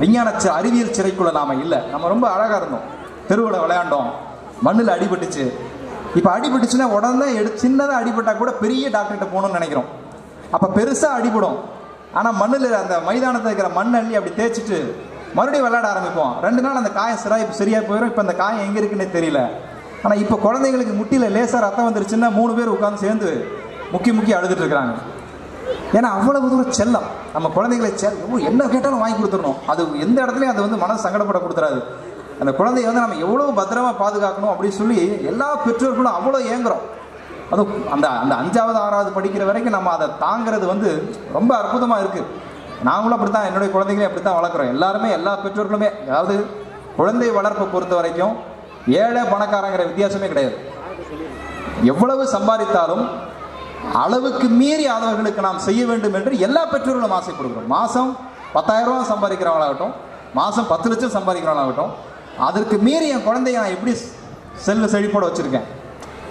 விஞ்ஞான அறிவியல் சிறைக்குள்ள நாம இல்லை. நம்ம ரொம்ப அழகா இருந்தோம். தெருவில் விளையாண்டோம். மண்ணில் அடிபட்டுச்சு. இப்போ அடிபட்டுச்சுன்னா உடனே எடு சின்னதாக அடிபட்டா கூட பெரிய டாக்டர்கிட்ட போகணும்னு நினைக்கிறோம். அப்போ பெருசாக அடிபடும். ஆனால் மண்ணில் அந்த மைதானத்தில் இருக்கிற மண் அள்ளி அப்படி தேய்ச்சிட்டு மறுபடியும் விளையாட ஆரம்பிப்போம். ரெண்டு நாள் அந்த காயம் சிறா சரியாக போயிடும் இப்போ அந்த காயம் எங்கே இருக்குன்னு தெரியல. ஆனால் இப்போ குழந்தைங்களுக்கு முட்டியில் லேசாக ரத்தம் வந்துருச்சுன்னா மூணு பேர் உட்காந்து சேர்ந்து முக்கி முக்கி அழுதுட்டு இருக்கிறாங்க. ஏன்னா அவ்வளவு தூரம் செல்லம். நம்ம குழந்தைகளை சேர் என்ன கேட்டாலும் வாங்கி கொடுத்துடணும். அது எந்த இடத்துலையும் அது வந்து மனசு சங்கடப்பட கொடுத்துறாது. அந்த குழந்தைய வந்து நம்ம எவ்வளோ பத்திரமா பாதுகாக்கணும் அப்படின்னு சொல்லி எல்லா பெற்றோர்களும் அவ்வளோ ஏங்குறோம். அதுவும் அந்த அந்த அஞ்சாவது ஆறாவது படிக்கிற வரைக்கும் நம்ம அதை தாங்கிறது வந்து ரொம்ப அற்புதமாக இருக்குது நாங்களும் அப்படி தான் என்னுடைய குழந்தைகளையும் அப்படி தான் வளர்க்குறோம். எல்லாருமே எல்லா பெற்றோர்களுமே அதாவது குழந்தை வளர்ப்பை பொறுத்த வரைக்கும் ஏழை பணக்காரங்கிற வித்தியாசமே கிடையாது. எவ்வளவு சம்பாதித்தாலும் அளவுக்கு மீறி அவர்களுக்கு நாம் செய்ய வேண்டும் என்று எல்லா பெற்றோர்களும் ஆசைப்படுகிறோம். மாதம் பத்தாயிரம் ரூபா சம்பாதிக்கிறவங்களாகட்டும் மாதம் பத்து லட்சம் சம்பாதிக்கிறவங்களாகட்டும் அதற்கு மீறி என் குழந்தைய நான் எப்படி செல்வ செழிப்போட வச்சுருக்கேன்?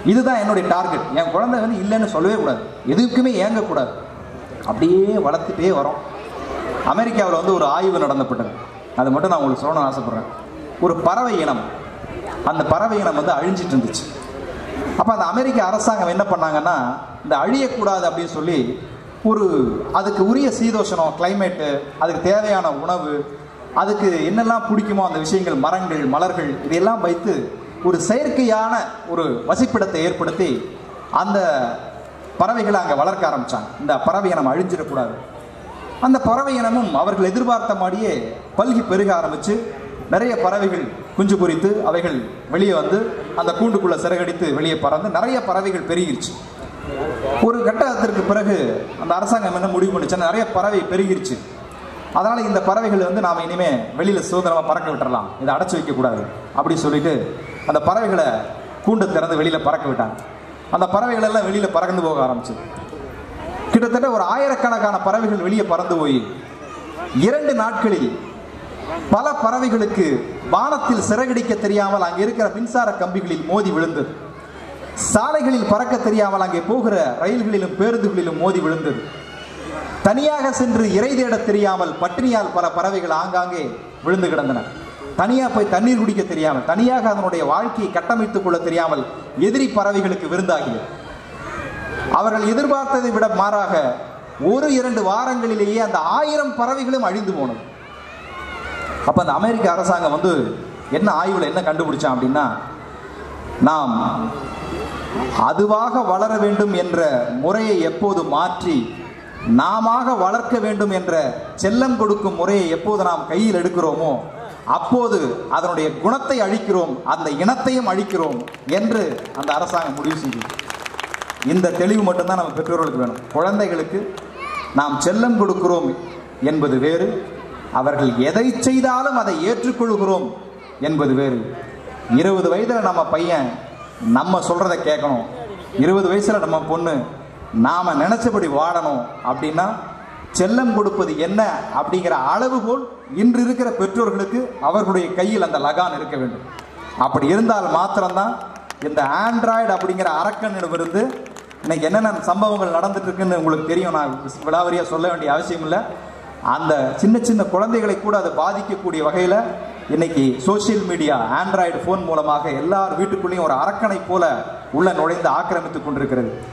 இதுதான் என்னுடைய டார்கெட். என் குழந்தை வந்து இல்லைன்னு சொல்லவே கூடாது. எதுக்குமே ஏங்கக்கூடாது. அப்படியே வளர்த்துட்டே வரோம். அமெரிக்காவில் வந்து ஒரு ஆய்வு நடந்தப்பட்டது. அது மட்டும் நான் உங்களுக்கு சொல்லணும்னு ஆசைப்பட்றேன். ஒரு பறவை இனம். அந்த பறவை இனம் வந்து அழிஞ்சிட்டு இருந்துச்சு. அப்போ அந்த அமெரிக்க அரசாங்கம் என்ன பண்ணாங்கன்னா இந்த அழியக்கூடாது அப்படின்னு சொல்லி ஒரு அதுக்கு உரிய சீதோஷணம் கிளைமேட்டு அதுக்கு தேவையான உணவு அதுக்கு என்னெல்லாம் பிடிக்குமோ அந்த விஷயங்கள் மரங்கள் மலர்கள் இதையெல்லாம் வைத்து ஒரு செயற்கையான ஒரு வசிப்பிடத்தை ஏற்படுத்தி அந்த பறவைகளை அங்கே வளர்க்க ஆரம்பித்தாங்க இந்த பறவை இனம் அழிஞ்சிடக்கூடாது. அந்த பறவை இனமும் அவர்கள் எதிர்பார்த்த மாதிரியே பல்கி பெருக ஆரம்பிச்சு நிறைய பறவைகள் குஞ்சு பொரித்து அவைகள் வெளியே வந்து அந்த கூண்டுக்குள்ள சிறகடித்து வெளியே பறந்து நிறைய பறவைகள் பெருகிருச்சு. ஒரு கட்டத்திற்கு பிறகு அந்த அரசாங்கம் என்ன முடிவு பண்ணுச்சுன்னா நிறைய பறவை பெருகிருச்சு. அதனால இந்த பறவைகள் வந்து நாம இனிமே வெளியில சுதந்திரமா பறக்க விட்டுறலாம். இதை அடைச்சு வைக்க கூடாது அப்படி சொல்லிட்டு அந்த பறவைகளை கூண்டு திறந்து வெளியில பறக்க விட்டாங்க. அந்த பறவைகள் எல்லாம் வெளியில பறந்து போக ஆரம்பிச்சு. கிட்டத்தட்ட ஒரு ஆயிரக்கணக்கான பறவைகள் வெளியே பறந்து போய் இரண்டு நாட்களில் பல பறவைகளுக்கு வானத்தில் சிறகடிக்க தெரியாமல் அங்கே இருக்கிற மின்சார கம்பிகளில் மோதி விழுந்தது. சாலைகளில் பறக்க தெரியாமல் அங்கே போகிற ரயில்களிலும் பேருந்துகளிலும் மோதி விழுந்தது. தனியாக சென்று இறை தேட தெரியாமல் பட்டினியால் பல பறவைகள் ஆங்காங்கே விழுந்து கிடந்தன. தனியாக போய் தண்ணீர் குடிக்க தெரியாமல் தனியாக அதனுடைய வாழ்க்கையை கட்டமைத்துக் கொள்ள தெரியாமல் எதிரி பறவைகளுக்கு விருந்தாகியது அவர்கள் எதிர்பார்த்ததை விட மாறாக ஒரு இரண்டு வாரங்களிலேயே அந்த ஆயிரம் பறவைகளும் அழிந்து போனது. அப்போ அந்த அமெரிக்க அரசாங்கம் வந்து என்ன ஆய்வில் என்ன கண்டுபிடிச்சான் அப்படின்னா நாம் அதுவாக வளர வேண்டும் என்ற முறையை எப்போது மாற்றி நாமாக வளர்க்க வேண்டும் என்ற செல்லம் கொடுக்கும் முறையை எப்போது நாம் கையில் எடுக்கிறோமோ அப்போது அதனுடைய குணத்தை அழிக்கிறோம் அந்த இனத்தையும் அழிக்கிறோம் என்று அந்த அரசாங்கம் முடிவு செய்யும் இந்த தெளிவு மட்டும்தான் நம்ம பெற்றோர்களுக்கு வேணும். குழந்தைகளுக்கு நாம் செல்லம் கொடுக்கிறோம் என்பது வேறு அவர்கள் எதை செய்தாலும் அதை ஏற்றுக்கொள்கிறோம் என்பது வேறு. இருபது வயதில் நம்ம பையன் நம்ம சொல்கிறத கேட்கணும். இருபது வயசில் நம்ம பொண்ணு நாம் நினச்சபடி வாழணும் அப்படின்னா செல்லம் கொடுப்பது என்ன அப்படிங்கிற அளவுகோல் இன்று இருக்கிற பெற்றோர்களுக்கு அவர்களுடைய கையில் அந்த லகான் இருக்க வேண்டும். அப்படி இருந்தால் மாத்திரம்தான் இந்த ஆண்ட்ராய்டு அப்படிங்கிற அரக்கனிடமிருந்து இன்னைக்கு என்னென்ன சம்பவங்கள் நடந்துட்டு இருக்குன்னு உங்களுக்கு தெரியும். நான் விடாவரியா சொல்ல வேண்டிய அவசியம் இல்லை அந்த சின்ன சின்ன குழந்தைகளை கூட அது பாதிக்கக்கூடிய வகையில் இன்னைக்கு சோஷியல் மீடியா ஆண்ட்ராய்டு ஃபோன் மூலமாக எல்லார் வீட்டுக்குள்ளேயும் ஒரு அரக்கனை போல உள்ள நுழைந்து ஆக்கிரமித்துக் கொண்டிருக்கிறது.